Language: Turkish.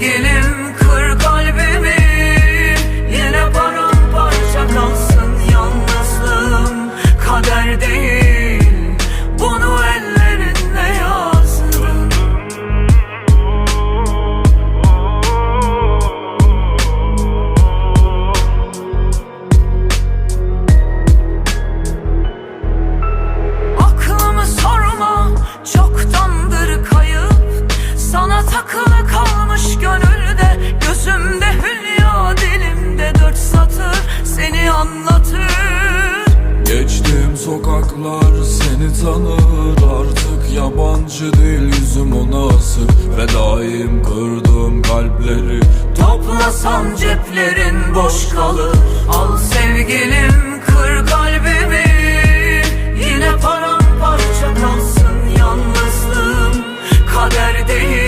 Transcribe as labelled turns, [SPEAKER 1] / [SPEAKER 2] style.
[SPEAKER 1] gelir tanır. Artık yabancı değil yüzüm ona asık. Fedaim kırdığım kalpleri
[SPEAKER 2] Toplasan ceplerin boş kalır. Al sevgilim kır kalbimi. Yine paramparça kalsın yalnızlığım. Kader değil